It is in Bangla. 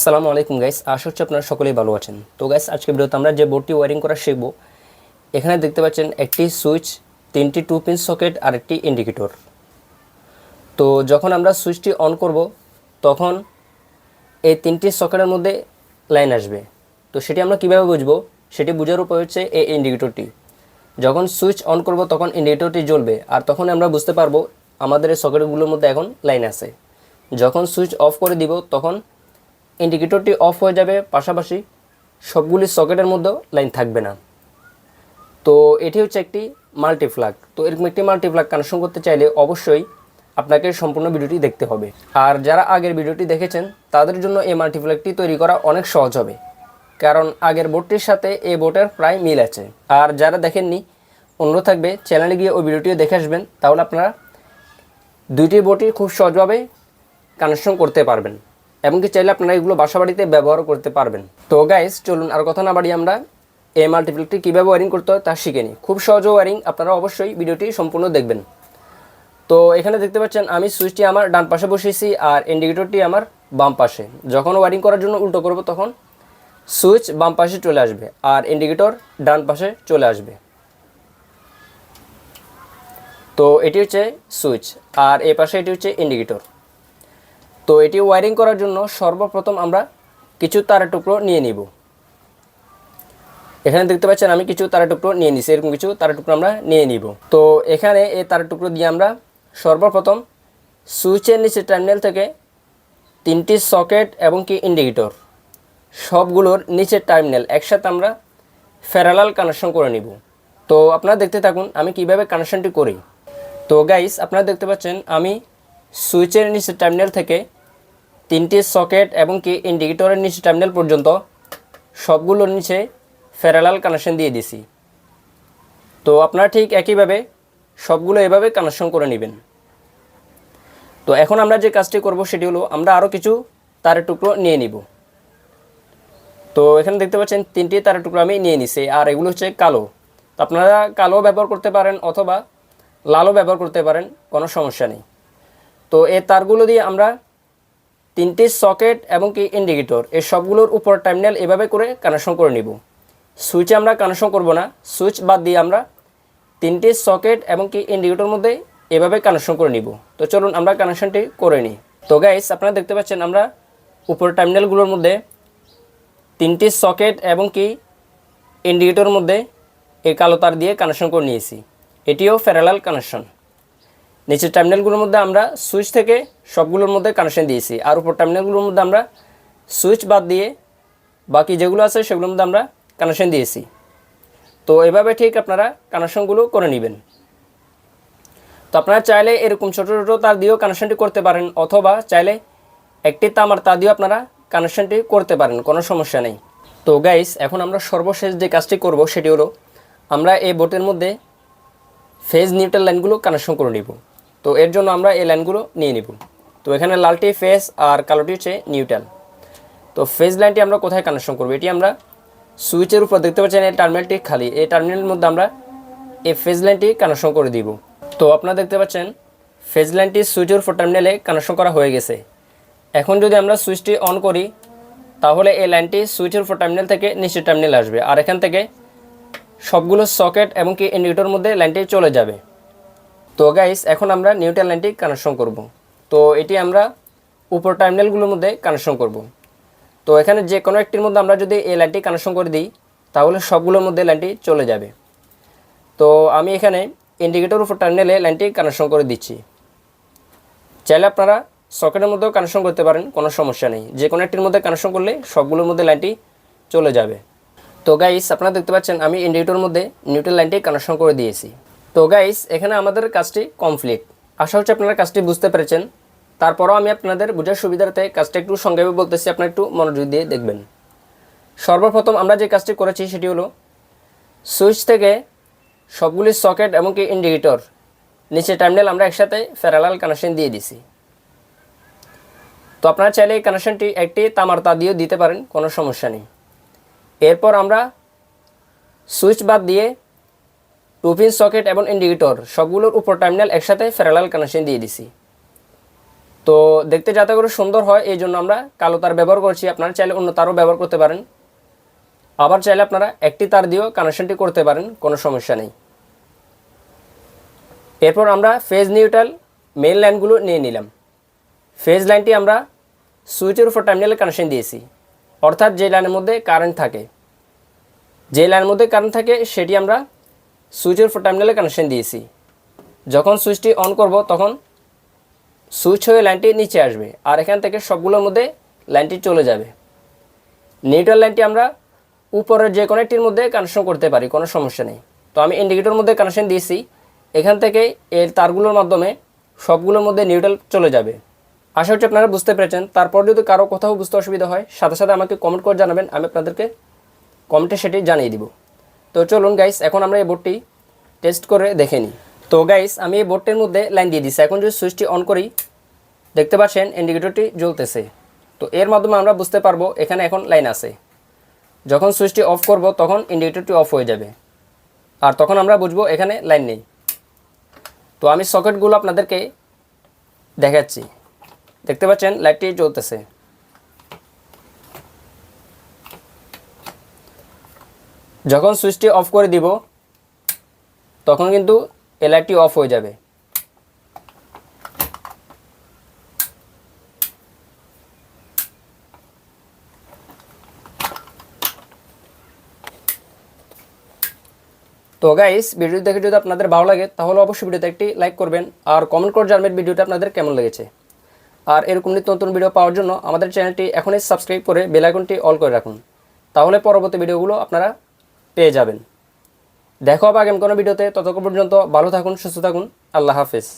আসসালামু আলাইকুম গাইস আশা হচ্ছে আপনারা সকলেই ভালো আছেন। তো গাইস আজকে ভিডিওতে আমরা যে বোর্ডটি ওয়ারিং করা শিখব, এখানে দেখতে পাচ্ছেন একটি সুইচ তিনটি টু পিন সকেট আর একটি ইন্ডিকেটর তো, যখন আমরা সুইচটি অন করব, তখন এই তিনটি সকেটের মধ্যে লাইন আসবে। তো, সেটি আমরা কীভাবে বুঝব? সেটি বোঝার উপায় হচ্ছে এই ইন্ডিকেটরটি যখন সুইচ অন করব, তখন ইন্ডিকেটরটি জ্বলবে, আর তখন আমরা বুঝতে পারব আমাদের এই সকেটগুলোর মধ্যে এখন লাইন আছে। যখন সুইচ অফ করে দিব, তখন ইন্ডিকেটরটি অফ হয়ে যাবে, পাশাপাশি সবগুলি সকেটের মধ্যেও লাইন থাকবে না। তো এটি হচ্ছে একটি মাল্টিফ্লাগ তো এরকম একটি মাল্টিফ্লাগ কানেকশন করতে চাইলে অবশ্যই আপনাকে সম্পূর্ণ ভিডিওটি দেখতে হবে। আর যারা আগের ভিডিওটি দেখেছেন, তাদের জন্য এই মাল্টিফ্লাগটি তৈরি করা অনেক সহজ হবে। কারণ আগের বোর্ডটির সাথে এই বোর্ডের প্রায় মিল আছে। আর যারা দেখেননি, অনুরোধ থাকবে চ্যানেলে গিয়ে ওই ভিডিওটিও দেখে আসবেন, তাহলে আপনারা দুইটি বোর্ডই খুব সহজভাবে কানেকশন করতে পারবেন। এমনকি চাইলে আপনারা এগুলো বাসা বাড়িতে ব্যবহার করতে পারবেন। তো গাইস চলুন আর কথা না বাড়ি আমরা এই মাল্টিপ্লেকটি কীভাবে ওয়ারিং করতে হয় তা শিখে নিই। খুব সহজ ওয়ারিং আপনারা অবশ্যই ভিডিওটি সম্পূর্ণ দেখবেন। তো এখানে দেখতে পাচ্ছেন, আমি সুইচটি আমার ডান পাশে বসিয়েছি আর ইন্ডিকেটরটি আমার বাম পাশে। যখন ওয়ারিং করার জন্য উল্টো করব তখন সুইচ বাম পাশে চলে আসবে আর ইন্ডিকেটর ডান পাশে চলে আসবে। তো এটি হচ্ছে সুইচ আর এই পাশে এটি হচ্ছে ইন্ডিকেটর তো এটি ওয়ারিং করার জন্য সর্বপ্রথম আমরা কিছু তারা টুকরো নিয়ে নিব। এখানে দেখতে পাচ্ছেন আমি কিছু তারের টুকরো নিয়ে নিছি, এরকম কিছু তারের টুকরো আমরা নিয়ে নিব। তো এখানে এই তারের টুকরো দিয়ে আমরা সর্বপ্রথম সুইচের নিচে টার্মিনাল থেকে তিনটি সকেট এবং কি ইন্ডিকেটর সবগুলোর নিচের টার্মিনাল একসাথে আমরা ফেরালাল কানেকশন করে নিব। তো আপনারা দেখতে থাকুন আমি কীভাবে কানেকশনটি করি। তো গাইস আপনারা দেখতে পাচ্ছেন আমি সুইচের নিচে টার্মিনাল থেকে তিনটি সকেট এবং কি ইন্ডিকেটরের নিচে টার্মিনাল পর্যন্ত সবগুলোর নিচে ফেরালাল কানেকশন দিয়ে দিছি। তো আপনারা ঠিক একইভাবে সবগুলো এভাবে কানেকশন করে নেবেন। তো এখন আমরা যে কাজটি করব সেটি হলো, আমরা আরও কিছু তারের টুকরো নিয়ে নিব। তো এখানে দেখতে পাচ্ছেন, তিনটি তারের টুকরো আমি নিয়ে নিছি, আর এগুলো হচ্ছে কালো। তো আপনারা কালো ব্যবহার করতে পারেন অথবা লালও ব্যবহার করতে পারেন, কোনো সমস্যা নেই। তো এই তারগুলো দিয়ে আমরা তিনটি সকেট এবং কি ইন্ডিকেটর, এই সবগুলোর উপর টার্মিনাল এভাবে করে কানেকশন করে নিব। সুইচে আমরা কানেকশন করব না, সুইচ বাদ দিয়ে আমরা তিনটি সকেট এবং কি ইন্ডিকেটর মধ্যে এভাবে কানেকশন করে নিব। তো চলুন আমরা কানেকশনটি করে নিই। তো গাইস আপনারা দেখতে পাচ্ছেন আমরা উপর টার্মিনালগুলোর মধ্যে তিনটি সকেট এবং কি ইন্ডিকেটরের মধ্যে এই কালো তার দিয়ে কানেকশন করে নিয়েছি। এটিও প্যারালাল কানেকশন নিচের টার্মিনালগুলোর মধ্যে আমরা সুইচ থেকে সবগুলোর মধ্যে কানেকশন দিয়েছি। আর উপর টার্মিনালগুলোর মধ্যে আমরা সুইচ বাদ দিয়ে বাকি যেগুলো আছে সেগুলোর মধ্যে আমরা কানেকশন দিয়েছি। তো এভাবে ঠিক আপনারা কানেকশনগুলো করে নেবেন। তো আপনারা চাইলে এরকম ছোটো ছোটো তার দিয়েও কানেকশনটি করতে পারেন, অথবা চাইলে একটি তামার তা দিয়েও আপনারা কানেকশনটি করতে পারেন, কোনো সমস্যা নেই। তো গাইস এখন আমরা সর্বশেষ যে কাজটি করব সেটি হলো, আমরা এই বোটের মধ্যে ফেজ নিউট্রাল লাইনগুলো কানেকশন করে নিব। তো এর জন্য আমরা এই লাইনগুলো নিয়ে নিব। তো এখানে লালটি ফেস আর কালোটি হচ্ছে নিউট্রাল। তো ফেজ লাইনটি আমরা কোথায় কানেকশন করব? এটি আমরা সুইচের উপর দেখতে পাচ্ছেন, এই টার্মিনালটি খালি। এই টার্মিনালের মধ্যে আমরা এই ফেজ লাইনটি কানেকশন করে দিব। তো আপনারা দেখতে পাচ্ছেন ফেজ লাইনটি সুইচের উপর টার্মিনালে কানেকশন করা হয়ে গেছে। এখন যদি আমরা সুইচটি অন করি, তাহলে এই লাইনটি সুইচের উপর টার্মিনাল থেকে নিচের টার্মিনাল আসবে। আর এখান থেকে সবগুলো সকেট এবং কি ইন্ডিকেটর মধ্যে লাইনটি চলে যাবে। তো গাইস এখন আমরা নিউট্রাল লাইনটি কানেকশন করব। তো এটি আমরা উপর টার্মিনালগুলোর মধ্যে কানেকশন করব। তো এখানে যে কোনো একটির মধ্যে আমরা যদি এই লাইনটি কানেকশন করে দিই, তাহলে সবগুলোর মধ্যে লাইনটি চলে যাবে। তো আমি এখানে ইন্ডিকেটর উপর টার্মিনালে লাইনটি কানেকশন করে দিচ্ছি। চাইলে আপনারা সকেটের মধ্যেও কানেকশন করতে পারেন, কোনো সমস্যা নেই। যে কোনো একটির মধ্যে কানেকশন করলে সবগুলোর মধ্যে লাইনটি চলে যাবে। তো গাইস আপনারা দেখতে পাচ্ছেন আমি ইন্ডিকেটরের মধ্যে নিউট্রাল লাইনটি কানেকশন করে দিয়েছি। তো গাইস এখানে আমাদের কাজটি কমপ্লিট আশা হচ্ছে আপনারা কাজটি বুঝতে পেরেছেন। তারপরও আমি আপনাদের বোঝার সুবিধার্থে কাজটা একটু সংক্ষেপে বলতেছি, আপনারা একটু মনোযোগ দিয়ে দেখবেন। সর্বপ্রথম আমরা যে কাজটি করেছি সেটি হলো সুইচ থেকে সবগুলি সকেট এবং কি ইন্ডিকেটর নিচে টার্মিনাল আমরা একসাথে প্যারালাল কানেকশন দিয়ে দিছি। তো আপনারা চাইলে এই কানেকশনটি একটি তামার তা দিয়েও দিতে পারেন, কোনো সমস্যা নেই। এরপর আমরা সুইচ বাদ দিয়ে টুপিন সকেট এবং ইন্ডিকেটর সবগুলোর উপর টার্মিনাল একসাথে প্যারালাল কানেকশন দিয়ে দিছি। তো দেখতে যাতে করে সুন্দর হয়, এই জন্য আমরা কালো তার ব্যবহার করছি। আপনারা চাইলে অন্য তারও ব্যবহার করতে পারেন। আবার চাইলে আপনারা একটি তার দিয়েও কানেকশনটি করতে পারেন, কোনো সমস্যা নেই। এরপর আমরা ফেজ নিউট্রাল মেইন লাইনগুলো নিয়ে নিলাম। ফেজ লাইনটি আমরা সুইচের উপর টার্মিনালে কানেকশন দিয়েছি। অর্থাৎ যে লাইনের মধ্যে কারেন্ট থাকে। যে লাইনের মধ্যে কারেন্ট থাকে, সেটি আমরা সুইচের উপর টার্মিনালে কানেকশন দিয়েছি। যখন সুইচটি অন করব, তখন সুইচ হয়ে লাইনটি নিচে আসবে আর এখান থেকে সবগুলোর মধ্যে লাইনটি চলে যাবে। নিউট্রাল লাইনটি আমরা উপরের যে কোনো একটির মধ্যে কানেকশন করতে পারি, কোনো সমস্যা নেই। তো আমি ইন্ডিকেটর মধ্যে কানেকশন দিয়েছি। এখান থেকে এর তারগুলোর মাধ্যমে সবগুলোর মধ্যে নিউট্রাল চলে যাবে। আশা হচ্ছে আপনারা বুঝতে পেরেছেন। তারপর যদি কারও কোথাও বুঝতে অসুবিধা হয়, সাথে সাথে আমাকে কমেন্ট করে জানাবেন। আমি আপনাদেরকে কমেন্টে সেটি জানিয়ে দিব। তো চলুন গাইস এখন আমরা এই বোর্ডটি টেস্ট করে দেখে নিই। তো গাইস আমি এই বোর্ডটির মধ্যে লাইন দিয়ে দিচ্ছি এখন যদি সুইচটি অন করি, দেখতে পাচ্ছেন ইন্ডিকেটরটি জ্বলতেছে। তো এর মাধ্যমে আমরা বুঝতে পারব এখানে এখন লাইন আছে। যখন সুইচটি অফ করব, তখন ইন্ডিকেটরটি অফ হয়ে যাবে। আর তখন আমরা বুঝব এখানে লাইন নেই। তো আমি সকেটগুলো আপনাদেরকে দেখাচ্ছি। দেখতে পাচ্ছেন লাইটটি জ্বলতেছে। যখন সুইচটি অফ করে দিব, তখন কিন্তু এই লাইটটি অফ হয়ে যাবে। তো গাইস ভিডিও দেখে যদি আপনাদের ভালো লাগে, তাহলে অবশ্যই ভিডিওতে একটি লাইক করবেন, আর কমেন্ট করে জানবেন ভিডিওটা আপনাদের কেমন লেগেছে। আর এরকম নিত্য নতুন ভিডিও পাওয়ার জন্য আমাদের চ্যানেলটি এখনই সাবস্ক্রাইব করে বেল আইকনটি অল করে রাখুন। তাহলে পরবর্তী ভিডিওগুলো আপনারা পেয়ে যাবেন। দেখো আবার আগামী কোনো ভিডিওতে। ততক্ষণ পর্যন্ত ভালো থাকুন, সুস্থ থাকুন। আল্লাহ হাফেজ।